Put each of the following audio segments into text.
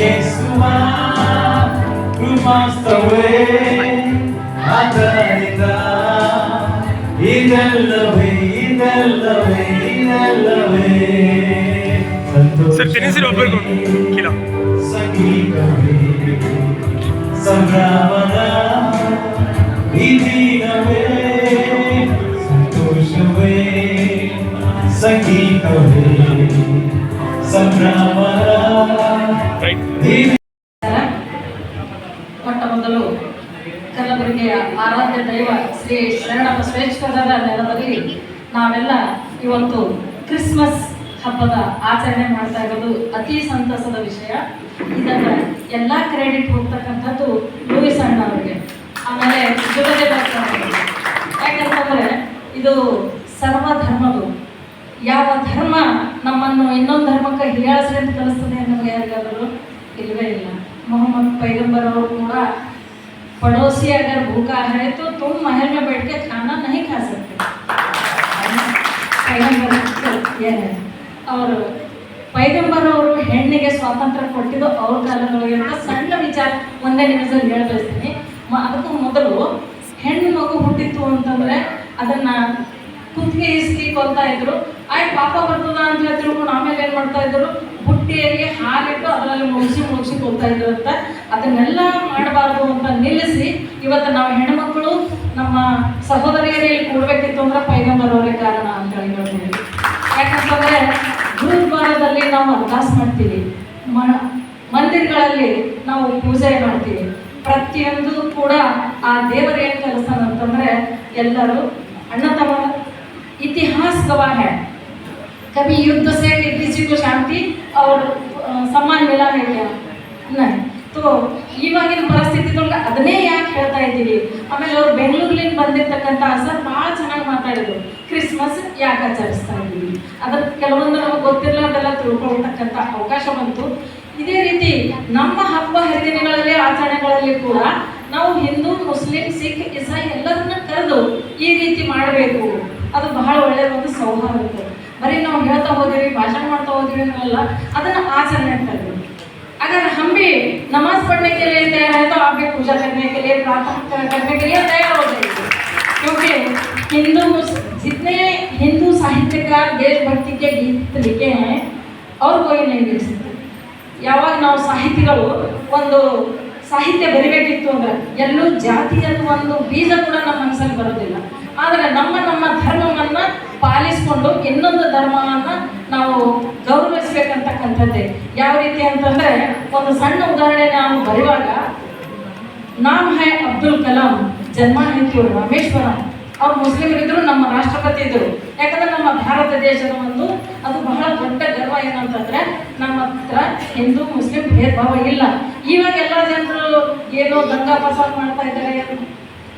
ಯೇಸುವ ಕೃಪಾಸ್ತವೇ ಆದ್ದರಿಂದ ಇದೆಲ್ಲವೇ ಇದೆಲ್ಲವೇ ಇದೆಲ್ಲವೇ ಸರ್ ತಿನ್ನಿಸಿರಿ ಒಬ್ಬರಿಗೂ ಕಿಲ ಸಂಗೀತವೇ ಸಂಭ್ರಮದ ಇದೀನವೇ ಸಂತೋಷವೇ ಸಂಗೀತವೇ ಸಂಭ್ರಮದ ರೈಟ್ ಈ- ಮೊಟ್ಟ ಮೊದಲು ಕಲಬುರಗಿಯ ಆರಾಧ್ಯ ದೈವ ಶ್ರೀ ಶರಣ ಬಸವೇಶ್ವರರ ನೆಲದಲ್ಲಿ ನಾವೆಲ್ಲ ಇವತ್ತು ಕ್ರಿಸ್ಮಸ್ ಹಬ್ಬದ ಆಚರಣೆ ಮಾಡ್ತಾ ಇರೋದು ಅತಿ ಸಂತಸದ ವಿಷಯ. ಇದನ್ನ ಎಲ್ಲ ಕ್ರೆಡಿಟ್ ಹೋಗ್ತಕ್ಕಂಥದ್ದು ಲೂಯಿಸ್ ಅಣ್ಣ ಅವರಿಗೆ ಆಮೇಲೆ. ಯಾಕಂತಂದ್ರೆ ಇದು ಸರ್ವಧರ್ಮದು. ಯಾವ ಧರ್ಮ ನಮ್ಮನ್ನು ಇನ್ನೊಂದು ಧರ್ಮಕ್ಕೆ ಹೀಯಾಳಿಸಿ ಅಂತ ಕಲಿಸ್ತದೆ ಇಲ್ಲ ಮೊಹಮ್ಮದ್ पैगंबर ಅವರು ಕೂಡ पड़ोसी अगर भूखा है तो तुम महल में बैठ के खाना नहीं खा सकते पैगंबर ये है और ಪೈಗಂಬರ್ ಅವರು ಹೆಣ್ಣಿಗೆ ಸ್ವಾತಂತ್ರ್ಯ ಕೊಟ್ಟಿದ್ದು ಅವ್ರ ಕಾಲದೊಳಗೆ ಅಂತ ಸಣ್ಣ ವಿಚಾರ ಒಂದೇ ನಿಮಿಷದಲ್ಲಿ ಹೇಳ ಬಯಸ್ತೀನಿ ಮ- ಅದಕ್ಕೂ ಮೊದಲು ಹೆಣ್ಣು ಮಗು ಹುಟ್ಟಿತ್ತು ಅಂತಂದ್ರೆ ಅದನ್ನ ಕುತ್ತಿಗೆ ಇಸ್ಕಿ ಕೊಲ್ತಾ ಇದ್ರು ಆಯ್ತು ಪಾಪ ಬರ್ತದ ಅಂತ ಹೇಳಿ ತಿಳ್ಕೊಂಡು ಆಮೇಲೆ ಏನ್ ಮಾಡ್ತಾ ಇದ್ರು ಬುಟ್ಟಿಯಲ್ಲಿ ಹಾಲಿಟ್ಟು ಅದರಲ್ಲಿ ಮುಗಿಸಿ ಮುಗಿಸಿ ಕೊಲ್ತಾ ಇದ್ರು ಅಂತ ಅದನ್ನೆಲ್ಲ ಮಾಡಬಾರ್ದು ಅಂತ ನಿಲ್ಲಿಸಿ ಇವತ್ತು ನಾವು ಹೆಣ್ಮಕ್ಳು ನಮ್ಮ ಸಹೋದರಿಯರಲ್ಲಿ ಕೂಡ್ಬೇಕಿತ್ತು ಅಂದ್ರೆ ಪೈಗಂಬರ್ ಅವರೇ ಕಾರಣ ಅಂತ ಹೇಳಿ ಹೇಳ್ಬೋದು ಯಾಕಂತಂದ್ರೆ ಗುರುದ್ವಾರದಲ್ಲಿ ನಾವು ಅಭ್ಯಾಸ ಮಾಡ್ತೀವಿ ಮ- ಮಂದಿರಗಳಲ್ಲಿ ನಾವು ಪೂಜೆ ಮಾಡ್ತೀವಿ ಪ್ರತಿಯೊಂದು ಕೂಡ ಆ ದೇವರು ಏನ್ ಕಲಿಸ್ತಾನ ಅಂತಂದ್ರೆ ಎಲ್ಲರೂ ಅಣ್ಣ ತಮ್ಮ इतिहास गवाह है कभी युद्ध से किसी को शांति और अ, सम्मान मिला है क्या ಸೊ ಇವಾಗಿನ ಪರಿಸ್ಥಿತಿದೊಳಗೆ ಅದನ್ನೇ ಯಾಕೆ ಹೇಳ್ತಾ ಇದ್ದೀವಿ? ಆಮೇಲೆ ಅವ್ರು ಬೆಂಗಳೂರ್ಲಿಂದ ಬಂದಿರ್ತಕ್ಕಂಥ ಸರ್ ಭಾಳ ಚೆನ್ನಾಗಿ ಮಾತಾಡಿದ್ರು. ಕ್ರಿಸ್ಮಸ್ ಯಾಕೆ ಆಚರಿಸ್ತಾ ಇದ್ದೀವಿ? ಅದ್ರ ಕೆಲವೊಂದು ನಮಗೆ ಗೊತ್ತಿರಲಾರ್ದೆಲ್ಲ ತಿಳ್ಕೊಳ್ತಕ್ಕಂಥ ಅವಕಾಶ ಬಂತು. ಇದೇ ರೀತಿ ನಮ್ಮ ಹಬ್ಬ ಹರಿದಿನಗಳಲ್ಲಿ, ಆಚರಣೆಗಳಲ್ಲಿ ಕೂಡ ನಾವು ಹಿಂದೂ, ಮುಸ್ಲಿಂ, ಸಿಖ್, ಇಸಾಯಿ ಎಲ್ಲರನ್ನ ಕರೆದು ಈ ರೀತಿ ಮಾಡಬೇಕು. ಅದು ಬಹಳ ಒಳ್ಳೆಯ ಒಂದು ಸೌಹಾರ್ದ. ಬರೀ ನಾವು ಹೇಳ್ತಾ ಹೋದಿವಿ, ಭಾಷಣ ಮಾಡ್ತಾ ಹೋದಿವಿ ಅನ್ನೋಲ್ಲ ಅದನ್ನು ಆಚರಣೆ ತರಬೇಕು अगर हम भी नमाज पढ़ने के लिए तैयार है तो आप भी पूजा करने के लिए प्रार्थना करने के लिए तैयार हो जाइए क्योंकि हिंदू मुस- जितने हिंदू साहित्यकार देशभक्ति के गीत लिखे हैं और कोई नहीं लिख सकते ಯಾವಾಗ ನಾವು ಸಾಹಿತಿಗಳು ಒಂದು ಸಾಹಿತ್ಯ ಬರಿಬೇಕಿತ್ತು ಅಂದ್ರೆ ಎಲ್ಲೂ ಜಾತಿಯದ ಒಂದು ಬೀಜ ಕೂಡ ನಮ್ಮ ಮನಸ್ಸಲ್ಲಿ ಬರೋದಿಲ್ಲ ಆದರೆ ನಮ್ಮ ನಮ್ಮ ಧರ್ಮವನ್ನ ಪಾಲಿಸ್ಕೊಂಡು ಇನ್ನೊಂದು ಧರ್ಮವನ್ನ ನಾವು ಗೌರವಿಸ್ಬೇಕಂತಕ್ಕಂಥದ್ದೇ. ಯಾವ ರೀತಿ ಅಂತಂದ್ರೆ, ಒಂದು ಸಣ್ಣ ಉದಾಹರಣೆ ನಾವು ಬರೆಯುವಾಗ ನಾಮ್ ಹೈ ಅಬ್ದುಲ್ ಕಲಾಂ ಜನ್ಮ ಹಿಂದೂ ರಾಮೇಶ್ವರಂ. ಅವ್ರು ಮುಸ್ಲಿಮರಿದ್ರು, ನಮ್ಮ ರಾಷ್ಟ್ರಪತಿ ಇದ್ರು ಯಾಕಂದ್ರೆ ನಮ್ಮ ಭಾರತ ದೇಶದ ಒಂದು, ಅದು ಬಹಳ ದೊಡ್ಡ ಗರ್ವ ಏನಂತಂದ್ರೆ, ನಮ್ಮ ಹತ್ರ ಹಿಂದೂ ಮುಸ್ಲಿಂ ಭೇದ ಭಾವ ಇಲ್ಲ. ಇವಾಗ ಎಲ್ಲ ಜನರು ಏನೋ ದಂಗಾ ಪ್ರಸಾದ ಮಾಡ್ತಾ ಇದ್ದಾರೆ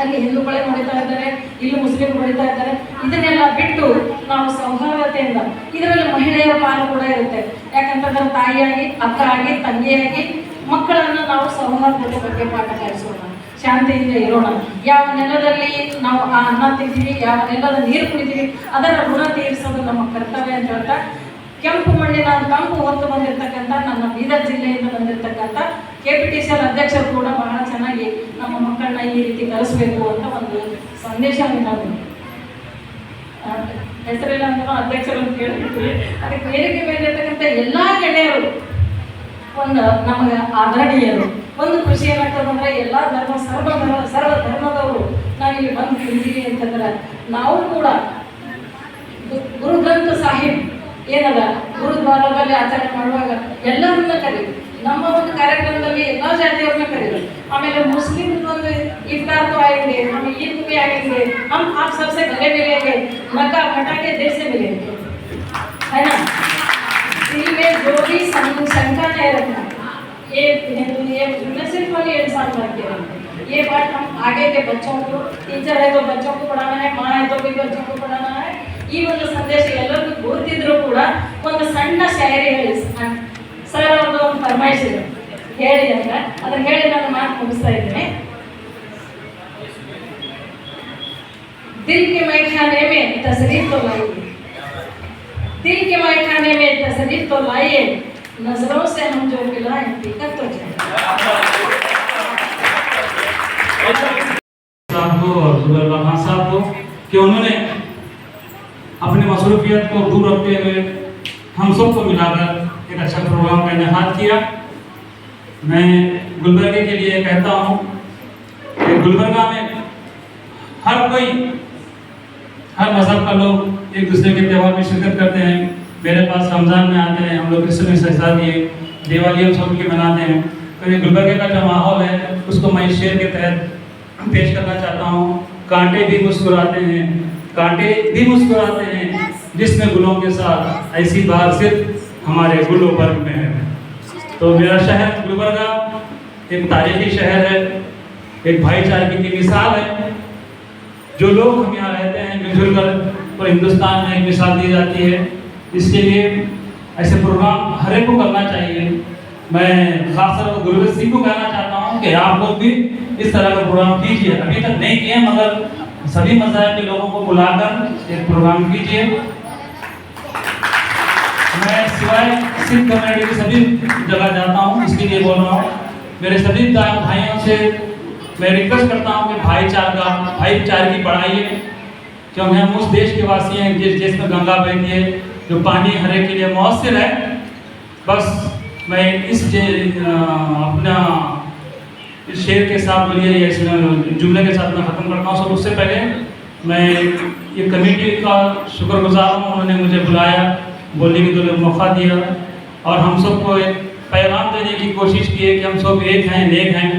ಅಲ್ಲಿ ಹಿಂದೂಗಳೇ ಹೊಡಿತಾ ಇದ್ದಾರೆ, ಇಲ್ಲಿ ಮುಸ್ಲಿಂ ಹೊಡಿತಾ ಇದ್ದಾರೆ. ಇದನ್ನೆಲ್ಲ ಬಿಟ್ಟು ನಾವು ಸೌಹಾರ್ದತೆಯಿಂದ, ಇದರಲ್ಲಿ ಮಹಿಳೆಯರ ಪಾಲು ಕೂಡ ಇರುತ್ತೆ. ಯಾಕಂತಂದ್ರೆ ತಾಯಿಯಾಗಿ ಅಕ್ಕ ಆಗಿ ತಂಗಿಯಾಗಿ ಮಕ್ಕಳನ್ನು ನಾವು ಸೌಹಾರ್ದತೆ ಬಗ್ಗೆ ಪಾಠ ಕಲಿಸೋಣ. ಶಾಂತಿಯಿಂದ ಇರೋಣ. ಯಾವ ನೆಲದಲ್ಲಿ ನಾವು ಆ ಅನ್ನ ತಿಂತೀವಿ, ಯಾವ ನೆಲದ ನೀರು ಕುಡಿತೀವಿ, ಅದರ ಋಣ ತೀರಿಸೋದು ನಮ್ಮ ಕರ್ತವ್ಯ ಅಂತ ಹೇಳ್ತಾ ಕೆಂಪು ಮಣ್ಣಿನ ಕಂಪು ಹೊತ್ತು ಬಂದಿರತಕ್ಕಂಥ ನನ್ನ ಬೀದರ್ ಜಿಲ್ಲೆಯಿಂದ ಬಂದಿರತಕ್ಕಂಥ K P T C L ಅಧ್ಯಕ್ಷರು ಕೂಡ ಬಹಳ ಚೆನ್ನಾಗಿ ನಮ್ಮ ಮಕ್ಕಳನ್ನ ಈ ರೀತಿ ಕಲಿಸ್ಬೇಕು ಅಂತ ಒಂದು ಸಂದೇಶ ನಾವು ಹೆಸರಿಲ್ಲ ಅಂದ್ರೆ ಅಧ್ಯಕ್ಷರು ಅಂತ ಅದಕ್ಕೆ ವೇದಿಕೆ ಮೇಲೆ ಇರ್ತಕ್ಕಂಥ ಎಲ್ಲ ಗೆಳೆಯರು, ಒಂದು ನಮಗೆ ಆದರಣೀಯರು, ಒಂದು ಖುಷಿ ಏನಾಗ್ತದೆ ಅಂದ್ರೆ ಎಲ್ಲ ಧರ್ಮ ಸರ್ವ ಧರ್ಮ ಸರ್ವ ಧರ್ಮದವರು ನಾವಿಲ್ಲಿ ಬಂದು ಕುಂತೀವಿ ಅಂತಂದ್ರೆ ನಾವು ಕೂಡ ಗುರು ಗ್ರಂಥ ಸಾಹಿಬ್ ಏನದ ಗುರುದ್ವಾರದಲ್ಲಿ ಆಚರಣೆ ಮಾಡುವಾಗ ಎಲ್ಲರನ್ನ ಕರೀರಿ ನಮ್ಮ ಒಂದು ಕಾರ್ಯಕ್ರಮದಲ್ಲಿ ಎಲ್ಲ ಜಾತಿಯವ್ರನ್ನ ಕರೀರಿ ಆಮೇಲೆ ಮುಸ್ಲಿಂ ಒಂದು इफ्तार तो आएंगे हम ईद पे आएंगे हम आप सबसे गले मिलेंगे मक्का हटा के दिल से मिलेंगे है ना दिल में जो भी शं- शंका नहीं रखना ये हिंदू ये मैं सिर्फ वाली इंसान बन के रखना ये बात हम आगे के बच्चों को टीचर है तो बच्चों को पढ़ाना है माँ है तो भी बच्चों को पढ़ाना है ಈ ಒಂದು ಸಂದೇಶ ಎಲ್ಲರಿಗೂ ಗೊತ್ತಿದ್ರು ಕೂಡ ಒಂದು ಸಣ್ಣ ಶಾಯರಿ ಹೇಳಿ ಸರ್ ಅವ್ರದ್ದು ಒಂದು ಫರ್ಮಾಯಿಸಿದ್ರು ಹೇಳಿ ಅಂದ್ರೆ ಅದನ್ನ ಹೇಳಿ ನಾನು ಮಾತು ಮುಗಿಸ್ತಾ ಇದ್ದೀನಿ दिल के मैखाने में तशरीफ तो लाइए दिल के मैखाने में तशरीफ तो लाइए नजरों से हम जो पिला टिकट तो जाए साहब को और गुलर खान साहब को कि उन्होंने अपनी मसरूफियत को दूर रखते हुए हम सबको मिलाकर एक अच्छा प्रोग्राम का इनका किया। मैं गुलबर्गे के लिए कहता हूँ कि गुलबर्गा में हर कोई, हर मज़हब का लोग एक दूसरे के त्यौहार में शिरकत करते हैं। मेरे पास रमज़ान में आते हैं, हम लोग क्रिसमस ऐसा दिए दिवाली हम सब के मनाते हैं। तो ये गुलबर्गे का जो माहौल है, उसको मैं शेर के तहत पेश करना चाहता हूँ। कांटे भी मुस्कुराते हैं कांटे भी मुस्कुराते हैं जिसमें गुलों के साथ ऐसी बात सिर्फ़ हमारे गुलो वर्ग में है। तो मेरा शहर गुलबर्गा एक तारीखी शहर है एक भाईचारे की मिसाल है जो लोग हम यहाँ रहते हैं मिलजुल कर और हिंदुस्तान में एक मिसाल दी जाती है। इसके लिए ऐसे प्रोग्राम हर एक को करना चाहिए। मैं खासतौर पर गुरुदेव सिंह को कहना चाहता हूँ कि आप लोग भी इस तरह का प्रोग्राम कीजिए। अभी तक नहीं किए मगर सभी मज़हब के लोगों को बुलाकर एक प्रोग्राम कीजिए। मैं सिवाय सिख कम्युनिटी की सभी जगह जाता हूँ, इसके लिए बोल रहा हूँ। मेरे सभी भाइयों से मैं रिक्वेस्ट करता हूँ कि भाईचारा भाईचारे की बढ़ाइए, क्योंकि हम उस देश के वासी हैं जिस देश में गंगा बहती है, जो पानी हरे के लिए मौसर है बस मैं इस अपना इस शेर के साथ बोलिए या इस जुमले के साथ मैं ख़त्म करता हूँ। सब उससे पहले मैं ये कमेटी का शुक्रगुजार हूँ। उन्होंने मुझे बुलाया, बोलने के लिए मौका दिया और हम सबको एक पैगाम देने की कोशिश की है कि हम सब एक हैं, नेक हैं।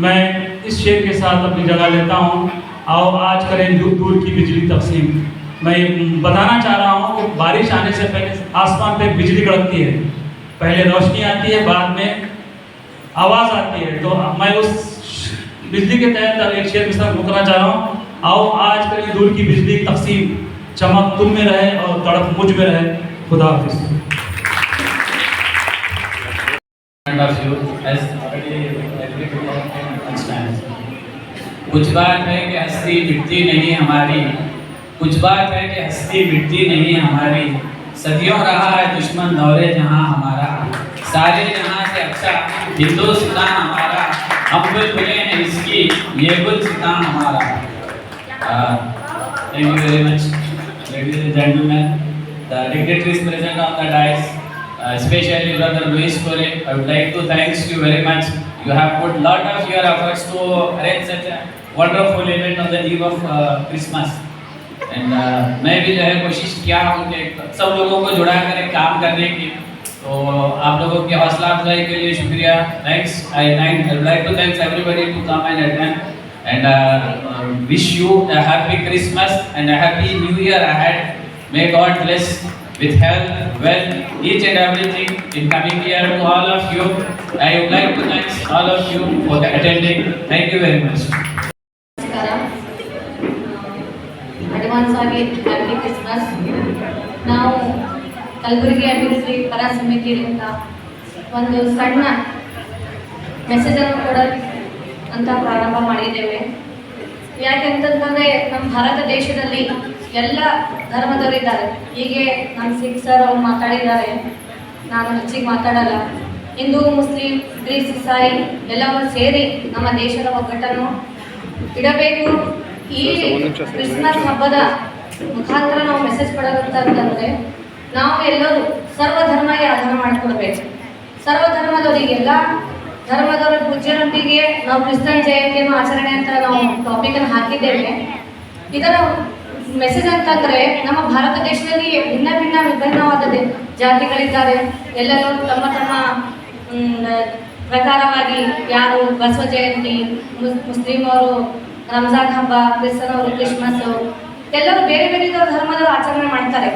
मैं इस शेर के साथ अपनी जगह लेता हूँ। आओ, आज करें दूर दूर की बिजली तकसीम। मैं बताना चाह रहा हूँ कि बारिश आने से पहले आसमान पे बिजली कड़कती है। पहले रोशनी आती है, बाद में आवाज़ आती है। तो मैं उस बिजली के तहत एक शेर के साथ मुकरना चाह रहा हूँ। आओ आज करें दूर की बिजली तकसीम। चमक तुम में रहे और तड़प मुझमें रहे। खुदा हाफिज़. कुछ बात है कि हस्ती मिटती नहीं हमारी। कुछ बात है कि हस्ती मिटती नहीं हमारी। सदियों रहा है दुश्मन दौरे जहाँ हमारा। सारे जहाँ से अच्छा हिंदू हमारा, हम कुछ मिले हैं इसकी, ये कुछ सितान हमारा। Thank you very much ladies and gentleman the dignitaries present on the dais specially brother Louis Corey I would like to thanks you very much you have put lot of your efforts to arrange such a wonderful event on the eve of Christmas and मैं भी जो है कोशिश किया हूँ कि सब लोगों को जुड़ा करें काम करने की। तो आप लोगों की हौसला अफजाई के लिए शुक्रिया thanks I thank like to thanks everybody to come and attend and wish you a happy Christmas and a happy new year ahead may God bless with health, wealth, each and everything in coming year to all of you. I would like to thank all of you for attending. Thank you very much. Advance again, happy Christmas. Now, Kalaburagi ಅಭಿವೃದ್ಧಿ ಪರ ಸಮಿತಿಯಿಂದ ಒಂದು ಸಣ್ಣ ಮೆಸೇಜನ್ನು ಕೊಡ ಅಂತ ಪ್ರಾರಂಭ ಮಾಡಿದ್ದೇವೆ. ಯಾಕೆಂತಂದ್ರೆ ನಮ್ಮ ಭಾರತ ದೇಶದಲ್ಲಿ ಎಲ್ಲ ಧರ್ಮದವರಿದ್ದಾರೆ ಹೀಗೆ ನಮ್ಮ ಸಿಖ್ ಸರ್ ಅವ್ರು ಮಾತಾಡಿದ್ದಾರೆ. ನಾನು ಹೆಚ್ಚಿಗೆ ಮಾತಾಡಲ್ಲ. ಹಿಂದೂ ಮುಸ್ಲಿಂ ಗ್ರೀಸ್ ಇಸಾಯಿ ಎಲ್ಲವೂ ಸೇರಿ ನಮ್ಮ ದೇಶದ ಒಗ್ಗಟ್ಟನ್ನು ಇಡಬೇಕು. ಈ ಕ್ರಿಸ್ಮಸ್ ಹಬ್ಬದ ಮುಖಾಂತರ ನಾವು ಮೆಸೇಜ್ ಕೊಡೋದಂತಂದ್ರೆ ನಾವು ಎಲ್ಲರೂ ಸರ್ವ ಧರ್ಮಗೆ ಆಧಾರ ಮಾಡಿಕೊಡ್ಬೇಕು ಸರ್ವ ಧರ್ಮದವರಿಗೆ ಎಲ್ಲ ಧರ್ಮದವರ ಪೂಜ್ಯರೊಂದಿಗೆ ನಾವು ಕ್ರಿಸ್ತನ್ ಜಯಂತಿಯನ್ನು ಆಚರಣೆ ಅಂತ ನಾವು ಟಾಪಿಕ್ ಅನ್ನು ಹಾಕಿದ್ದೇವೆ. ಇದರ ಮೆಸೇಜ್ ಅಂತಂದ್ರೆ ನಮ್ಮ ಭಾರತ ದೇಶದಲ್ಲಿ ಭಿನ್ನ ಭಿನ್ನ ವಿಭಿನ್ನವಾದ ಜಾತಿಗಳಿದ್ದಾರೆ. ಎಲ್ಲರೂ ತಮ್ಮ ತಮ್ಮ ಪ್ರಕಾರವಾಗಿ ಯಾರು ಬಸವ ಜಯಂತಿ ಮುಸ್ಲಿಮರು, ರಂಜಾನ್ ಹಬ್ಬ, ಕ್ರಿಸ್ತನವರು ಕ್ರಿಸ್ಮಸ್ ಎಲ್ಲರೂ ಬೇರೆ ಬೇರೆ ಧರ್ಮದವರು ಆಚರಣೆ ಮಾಡ್ತಾರೆ.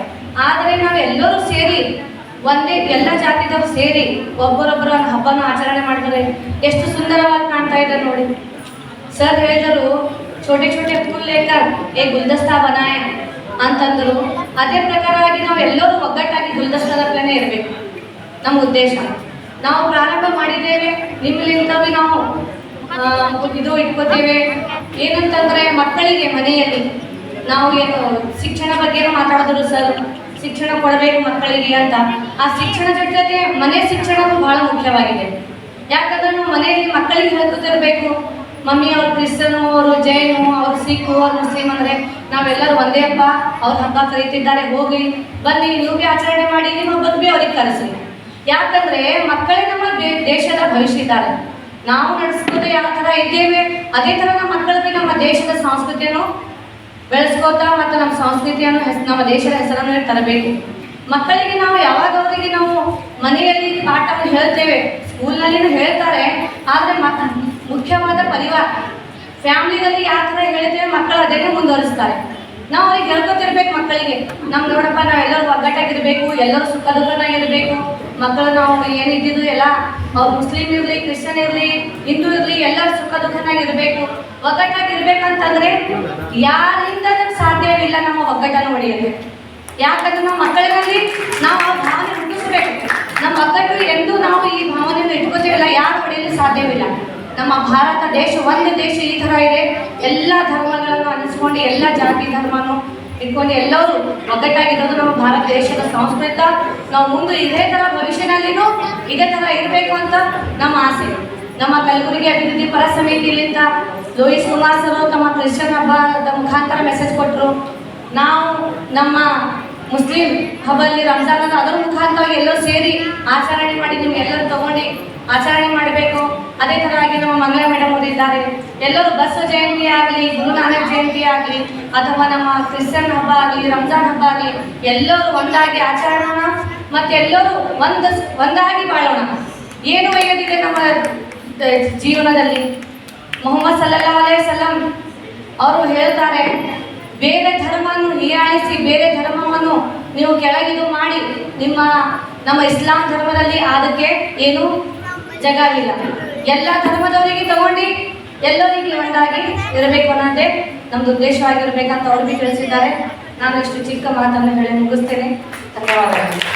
ಆದರೆ ನಾವೆಲ್ಲರೂ ಸೇರಿ, ಒಂದೇ ಎಲ್ಲ ಜಾತಿದವರು ಸೇರಿ ಒಬ್ಬರೊಬ್ಬರ ಹಬ್ಬನ ಆಚರಣೆ ಮಾಡಿದರೆ ಎಷ್ಟು ಸುಂದರವಾಗಿ ಕಾಣ್ತಾ ಇದ್ದಾರೆ ನೋಡಿ. ಸರ್ ಹೇಳಿದರು, ಛೋಟೆ ಛೋಟೆ ಫುಲ್ ಲೇಖರ್ ಏ ಗುಲ್ದಸ್ತಾ ಬನಾಯ ಅಂತಂದರು. ಅದೇ ಪ್ರಕಾರವಾಗಿ ನಾವು ಎಲ್ಲರೂ ಒಗ್ಗಟ್ಟಾಗಿ ಗುಲ್ದಸ್ತಾದಲ್ಲೇ ಇರಬೇಕು. ನಮ್ಮ ಉದ್ದೇಶ. ನಾವು ಪ್ರಾರಂಭ ಮಾಡಿದ್ದೇವೆ ನಿಮ್ಮಲ್ಲಿಂದವೇ ನಾವು ಇದು ಇಟ್ಕೋತೇವೆ. ಏನಂತಂದರೆ ಮಕ್ಕಳಿಗೆ ಮನೆಯಲ್ಲಿ ನಾವು ಏನು ಶಿಕ್ಷಣ ಬಗ್ಗೆನೂ ಮಾತಾಡಿದ್ರು ಸರ್. ಶಿಕ್ಷಣ ಕೊಡಬೇಕು ಮಕ್ಕಳಿಗೆ ಅಂತ. ಆ ಶಿಕ್ಷಣ ಜೊತೆಗೆ ಮನೆ ಶಿಕ್ಷಣವೂ ಬಹಳ ಮುಖ್ಯವಾಗಿದೆ. ಯಾಕಂದ್ರೆ ನಾವು ಮನೆಯಲ್ಲಿ ಮಕ್ಕಳಿಗೆ ಹೇಳ್ಕೊತಿರ್ಬೇಕು ಮಮ್ಮಿ ಅವ್ರು ಕ್ರಿಶ್ಚನು ಅವರು ಜೈನು, ಅವ್ರು ಸಿಖು, ಅವ್ರು ಮುಸ್ಲಿಂ ಅಂದ್ರೆ ನಾವೆಲ್ಲರೂ ಒಂದೇ ಹಬ್ಬ ಅವ್ರ ಹಬ್ಬ ಕರೀತಿದ್ದಾರೆ ಹೋಗಿ ಬನ್ನಿ ನೀವು ಬಿ ಆಚರಣೆ ಮಾಡಿ, ನಿಮ್ಮ ಹಬ್ಬದ ಬಿ ಅವ್ರಿಗೆ ಕರೆಸಿ ಯಾಕಂದ್ರೆ ಮಕ್ಕಳೇ ನಮ್ಮ ದೇಶದ ಭವಿಷ್ಯ ಇದ್ದಾರೆ. ನಾವು ನಡೆಸ್ಕೋದು ಯಾವ ಥರ ಇದ್ದೇವೆ, ಅದೇ ಥರ ನಮ್ಮ ಮಕ್ಕಳಿಗೆ ನಮ್ಮ ದೇಶದ ಸಂಸ್ಕೃತಿಯನ್ನು ಬೆಳೆಸ್ಕೋತಾ ಮತ್ತು ನಮ್ಮ ಸಂಸ್ಕೃತಿಯನ್ನು ನಮ್ಮ ದೇಶದ ಹೆಸರನ್ನು ತರಬೇಕು. ಮಕ್ಕಳಿಗೆ ನಾವು ಯಾವಾಗ ಅವರಿಗೆ ನಾವು ಮನೆಯಲ್ಲಿ ಪಾಠವನ್ನು ಹೇಳ್ತೇವೆ, ಸ್ಕೂಲ್ನಲ್ಲಿನೂ ಹೇಳ್ತಾರೆ, ಆದರೆ ಮಕ್ ಮುಖ್ಯವಾದ ಪರಿವಾರ. ಫ್ಯಾಮಿಲಿನಲ್ಲಿ ಯಾವ ಥರ ಹೇಳ್ತೇವೆ, ಮಕ್ಕಳು ಅದನ್ನೇ ಮುಂದುವರಿಸ್ತಾರೆ. ನಾವು ಅವ್ರಿಗೆ ಹೇಳ್ಕೊತಿರ್ಬೇಕು ಮಕ್ಕಳಿಗೆ, ನಮ್ ನೋಡಪ್ಪ ನಾವೆಲ್ಲರೂ ಒಗ್ಗಟ್ಟಾಗಿರ್ಬೇಕು, ಎಲ್ಲರೂ ಸುಖ ದುಃಖನಾಗಿರ್ಬೇಕು ಮಕ್ಕಳು ನಾವು ಏನಿದ್ದಿದ್ದು ಎಲ್ಲ, ಅವ್ರು ಮುಸ್ಲಿಂ ಇರಲಿ, ಕ್ರಿಶ್ಚಿಯನ್ ಇರಲಿ, ಹಿಂದೂ ಇರಲಿ, ಎಲ್ಲರೂ ಸುಖ ದುಃಖನಾಗಿರ್ಬೇಕು. ಒಗ್ಗಟ್ಟಾಗಿರ್ಬೇಕಂತಂದ್ರೆ ಯಾರಿಂದ ಸಾಧ್ಯವಿಲ್ಲ ನಮ್ಮ ಒಗ್ಗಟ್ಟನ್ನು ಹೊಡೆಯೋದು ಯಾಕಂದ್ರೆ ನಮ್ಮ ಮಕ್ಕಳಲ್ಲಿ ನಾವು ಆ ಭಾವನೆ ಹುಟ್ಟಿಸ್ಬೇಕು. ನಮ್ಮ ಒಗ್ಗಟ್ಟು ಎಂದು ನಾವು ಈ ಭಾವನೆಯನ್ನು ಇಟ್ಕೋತೀವಿಲ್ಲ ಯಾರು ಹೊಡೆಯಲು ಸಾಧ್ಯವಿಲ್ಲ. ನಮ್ಮ ಭಾರತ ದೇಶ, ಒಂದು ದೇಶ ಈ ಥರ ಇದೆ. ಎಲ್ಲ ಧರ್ಮಗಳನ್ನು ಅನಿಸ್ಕೊಂಡು, ಎಲ್ಲ ಜಾತಿ ಧರ್ಮನು ಇಟ್ಕೊಂಡು ಎಲ್ಲರೂ ಒಗ್ಗಟ್ಟಾಗಿರೋದು ನಮ್ಮ ಭಾರತ ದೇಶದ ಸಂಸ್ಕೃತ. ನಾವು ಮುಂದೆ ಇದೇ ಥರ ಭವಿಷ್ಯನಲ್ಲಿನೂ ಇದೇ ಥರ ಇರಬೇಕು ಅಂತ ನಮ್ಮ ಆಸೆ. ನಮ್ಮ ಕಲಬುರಗಿ ಅಭಿವೃದ್ಧಿ ಪರ ಸಮಿತಿಯಲ್ಲಿಂದ ಲೋಹಿತ್ ಕುಮಾರ್ ಸರ್ ತಮ್ಮ ಕ್ರಿಶ್ಚಿಯನ್ ಹಬ್ಬದ ಮುಖಾಂತರ ಮೆಸೇಜ್ ಕೊಟ್ಟರು ನಾವು ನಮ್ಮ ಮುಸ್ಲಿಂ ಹಬ್ಬಲ್ಲಿ ರಂಜಾನ್ ಅದು ಅದರ ಮುಖಾಂತರವಾಗಿ ಎಲ್ಲರೂ ಸೇರಿ ಆಚರಣೆ ಮಾಡಿ ನಿಮ್ಗೆ ಎಲ್ಲರೂ ತಗೊಂಡು ಆಚರಣೆ ಮಾಡಬೇಕು. ಅದೇ ಥರವಾಗಿ ನಮ್ಮ ಮಂಗಳ ಮೇಡಮ್ ಅವರು ಇದ್ದಾರೆ. ಎಲ್ಲರೂ ಬಸವ ಜಯಂತಿ ಆಗಲಿ, ಗುರು ನಾನಕ್ ಜಯಂತಿ ಆಗಲಿ, ಅಥವಾ ನಮ್ಮ ಕ್ರಿಶ್ಚಿಯನ್ ಹಬ್ಬ ಆಗಲಿ, ರಂಜಾನ್ ಹಬ್ಬ ಆಗಲಿ, ಎಲ್ಲರೂ ಒಂದಾಗಿ ಆಚರಣೋಣ ಮತ್ತೆ ಎಲ್ಲರೂ ಒಂದು, ಒಂದಾಗಿ ಬಾಳೋಣ. ಏನು ಒಯ್ಯೋದಿದೆ ನಮ್ಮ ಜೀವನದಲ್ಲಿ ಮೊಹಮ್ಮದ್ ಸಲ್ಲಲ್ಲಾ ಅಲೈಹಿ ಸಲಂ ಅವರು ಹೇಳ್ತಾರೆ, ಬೇರೆ ಧರ್ಮವನ್ನು ಹೀಯಾಳಿಸಿ, ಬೇರೆ ಧರ್ಮವನ್ನು ನೀವು ಕೆಳಗಿದು ಮಾಡಿ, ನಿಮ್ಮ, ನಮ್ಮ ಇಸ್ಲಾಂ ಧರ್ಮದಲ್ಲಿ ಅದಕ್ಕೆ ಏನು ಜಗವಿಲ್ಲ. ಎಲ್ಲ ಧರ್ಮದವರಿಗೆ ತಗೊಂಡು, ಎಲ್ಲರಿಗೆ ಒಂದಾಗಿ ಇರಬೇಕು ಅನ್ನೋದೇ ನಮ್ದು ಉದ್ದೇಶವಾಗಿರ್ಬೇಕಂತ ಅವ್ರಿಗೆ ತಿಳಿಸಿದ್ದಾರೆ. ನಾನು ಇಷ್ಟು ಚಿಕ್ಕ ಮಾತನ್ನು ಹೇಳಿ ಮುಗಿಸ್ತೇನೆ. ಧನ್ಯವಾದಗಳು.